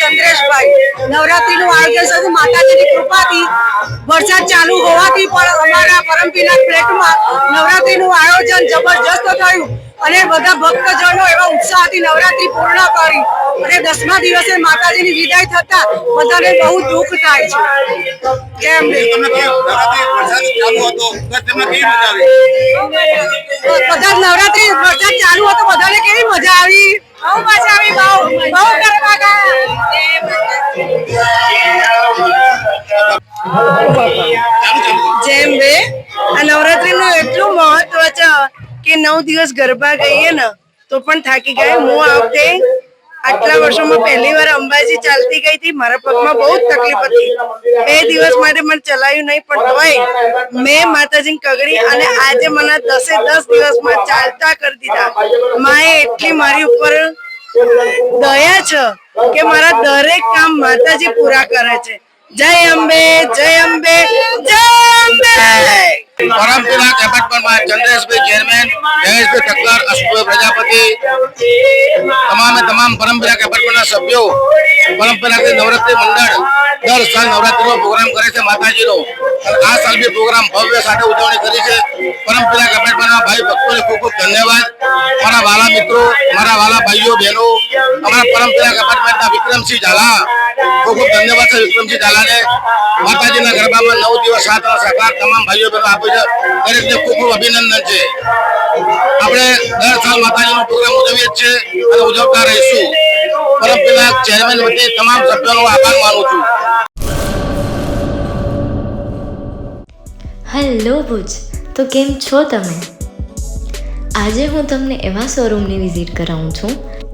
ચંદ્રેશભાઈ. નવરાત્રીનું આયોજન સૌ માતાજીની કૃપાથી વરસાદ ચાલુ હોવાથી પણ અમારા પરમપીના ફ્લેટમાં નવરાત્રીનું આયોજન જબરજસ્ત થયું અને બધા ભક્તજનો એવા ઉત્સાહથી નવરાત્રી પૂર્ણ કરી અને દસમા દિવસે માતાજીની વિદાય થતા બધાને બહુ દુઃખ થાય છે. આવી? બધા નવરાત્રી વરસાદ ચાલુ હતો બધાને કેવી મજા આવી? બહુ મજા આવી બહુ બહુ કરવા જેમ મહત્વ કે નવ દિવસ ગરબા ગઈએ ને, તો પણ થાકી ગયા. હું આ વખતે આટલા વર્ષોમાં પહેલી વાર અંબાજી ચાલતી ગઈ હતી. મારા પગમાં બહુ જ તકલીફ હતી. બે દિવસ માટે મને ચલાવ્યું નહીં, પણ તોય મેં માતાજીની કગડી અને આજે મને દસે દસ દિવસમાં ચાલતા કરી દીધા. માએ એટલી મારી ઉપર દયા છે કે મારા દરેક કામ માતાજી પૂરા કરે છે. જય અંબે જય અંબે જય અંબે! પરંપરા કેપટમાં ચંદ્રેશભાઈ ચેરમેન, જયેશભાઈ ઠક્કર અશુભાઈ પ્રજાપતિ, તમામે તમામ પરમપુરા કેપટના સભ્યો પરંપરા નવરાત્રી મંડળ, દર સાલ નવરાત્રીનો પ્રોગ્રામ કરે છે માતાજીનો. આ સાલ બી પ્રોગ્રામ ભવ્ય સાથે ઉજવણી કરી છે. પરંપરા કેપટના ભાઈ ભક્તોને ખૂબ ખૂબ ધન્યવાદ. મારા વાલા મિત્રો, મારા વાલા ભાઈઓ, બહેનો, અમારા પરંપરા કેપટમેન્ટના વિક્રમસિંહ ઝાલા ધન્યવાદ છે વિક્રમજી ઝાલાને માતાજીના ગરબામાં નવ દિવસ, સાત અને સહકાર તમામ ભાઈઓ બહેનો આપે છે. દરેકને ખૂબ ખૂબ અભિનંદન છે. આપણે દર સાલ માતાજીનો પ્રોગ્રામ ઉજવીએ છીએ અને ઉજવતા રહીશું. પરમપિતા ચેરમેન વતી તમામ સભ્યોનો આભાર માનું છું. હેલો ભુજ, તો કેમ છો તમે? આજે હું તમને એવા શોરૂમની વિઝિટ કરાવું છું